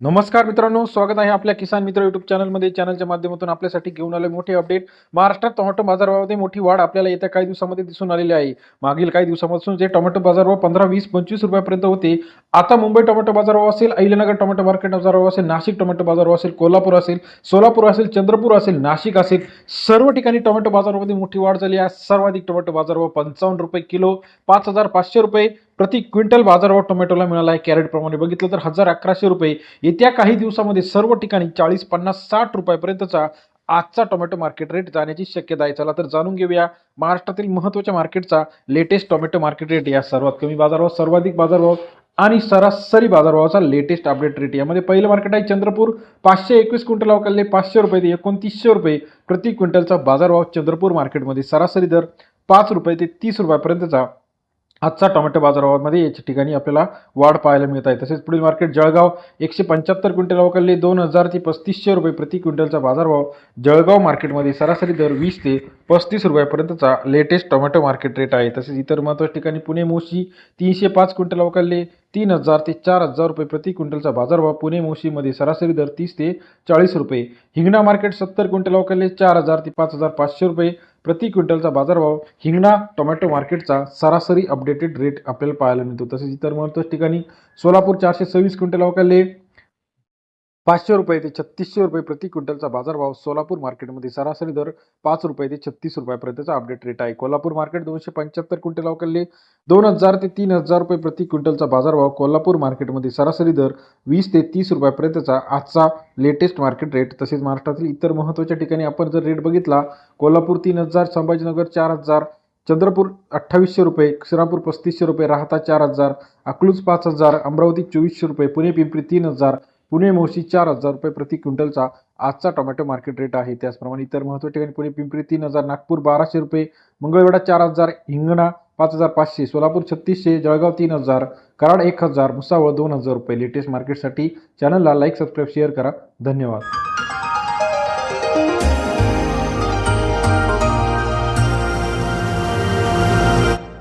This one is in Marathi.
नमस्कार मित्रांनो स्वागत आहे आपल्या किसान मित्र युट्यूब चॅनलमध्ये. चॅनलच्या माध्यमातून आपल्यासाठी घेऊन आले मोठे अपडेट महाराष्ट्रात टोमॅटो बाजारभावामध्ये मोठी वाढ आपल्याला येत्या काही दिवसामध्ये दिसून आलेली आहे. मागील काही दिवसापासून जे टोमॅटो बाजारभाव पंधरा वीस पंचवीस रुपयापर्यंत होते आता मुंबई टोमॅटो बाजारभाव असेल अहिल्यानगर टोमॅटो मार्केट बाजारभाव असेल नाशिक टोमॅटो बाजारभाव असेल कोल्हापूर असेल सोलापूर असेल चंद्रपूर असेल नाशिक असेल सर्व ठिकाणी टोमॅटो बाजारामध्ये मोठी वाढ झाली आहे. सर्वाधिक टोमॅटो बाजारभाव पंचावन्न रुपये किलो पाच हजार पाचशे रुपये. प्रति क्विंटल बाजारभाव टोमॅटोला मिळाला आहे. कॅरेटप्रमाणे बघितलं तर हजार अकराशे रुपये. येत्या काही दिवसामध्ये सर्व ठिकाणी चाळीस पन्नास साठ रुपयापर्यंतचा आजचा टोमॅटो मार्केट रेट जाण्याची शक्यता आहे. चला तर जाणून घेऊया महाराष्ट्रातील महत्त्वाच्या मार्केटचा लेटेस्ट टोमॅटो मार्केट रेट या सर्वात कमी बाजारभाव सर्वाधिक बाजारभाव आणि सरासरी बाजारभावाचा लेटेस्ट अपडेट रेट. यामध्ये पहिलं मार्केट आहे चंद्रपूर. पाचशे एकवीस क्विंटल अवकालले पाचशे रुपये ते एकोणतीसशे रुपये प्रति क्विंटलचा बाजारभाव चंद्रपूर मार्केटमध्ये सरासरी दर पाच रुपये ते तीस रुपयापर्यंतचा आजचा टोमॅटो बाजारामध्ये याच्या ठिकाणी आपल्याला वाढ पाहायला मिळत आहे. तसेच पुढील मार्केट जळगाव एकशे पंच्याहत्तर क्विंटल अवकालले दोन हजार ते पस्तीसशे रुपये प्रति क्विंटलचा बाजारभाव जळगाव मार्केटमध्ये सरासरी दर वीस ते पस्तीस रुपयापर्यंतचा लेटेस्ट टोमॅटो मार्केट रेट आहे. तसेच इतर महत्त्वाच्या ठिकाणी पुणे मोशी तीनशे पाच क्विंटल अवकालले तीन हजार ते चार हजार रुपये प्रति क्विंटलचा बाजारभाव पुणे मोशीमध्ये सरासरी दर तीस ते चाळीस रुपये. हिंगणा मार्केट सत्तर क्विंटल अवकालले चार हजार ते पाच हजार पाचशे रुपये प्रति क्विंटलचा बाजारभाव. हिंगणा टोमॅटो मार्केटचा सरासरी अपडेटेड रेट आपल्याला पाहायला मिळतो. तसेच इतर महत्त्वाच्या ठिकाणी सोलापूर चारशे सव्वीस क्विंटल अवकालले पाचशे रुपये ते छत्तीसशे रुपये प्रति क्विंटलचा बाजारभाव सोलापूर मार्केटमध्ये सरासरी दर पाच रुपये ते छत्तीस रुपयापर्यंतचा अपडेट रेट आहे. कोल्हापूर मार्केट दोनशे पंच्याहत्तर क्विंटल अवकालले दोन हजार ते तीन हजार रुपये प्रति क्विंटलचा बाजारभाव कोल्हापूर मार्केटमध्ये सरासरी दर वीस ते तीस रुपयापर्यंतचा आजचा लेटेस्ट मार्केट रेट तसेच महाराष्ट्रातील इतर महत्त्वाच्या ठिकाणी आपण जर रेट बघितला कोल्हापूर तीन हजार संभाजीनगर चार हजार चंद्रपूर अठ्ठावीसशे रुपये श्रीरामपूर पस्तीसशे रुपये राहता चार हजार अकलूज पाच हजार अमरावती चोवीसशे रुपये पुणे पिंपरी तीन हजार पुणे मोशी चार हजार रुपये प्रति क्विंटलचा आजचा टोमॅटो मार्केट रेट आहे. त्याचप्रमाणे इतर महत्त्वाच्या ठिकाणी पुणे पिंपरी तीन हजार नागपूर बाराशे रुपये मंगळवेढा चार हजार हिंगणा पाच हजार पाचशे सोलापूर छत्तीसशे जळगाव तीन हजार कराड एक हजार भुसावळ दोन हजार रुपये. लेटेस्ट मार्केटसाठी चॅनलला लाईक सबस्क्राईब शेअर करा. धन्यवाद.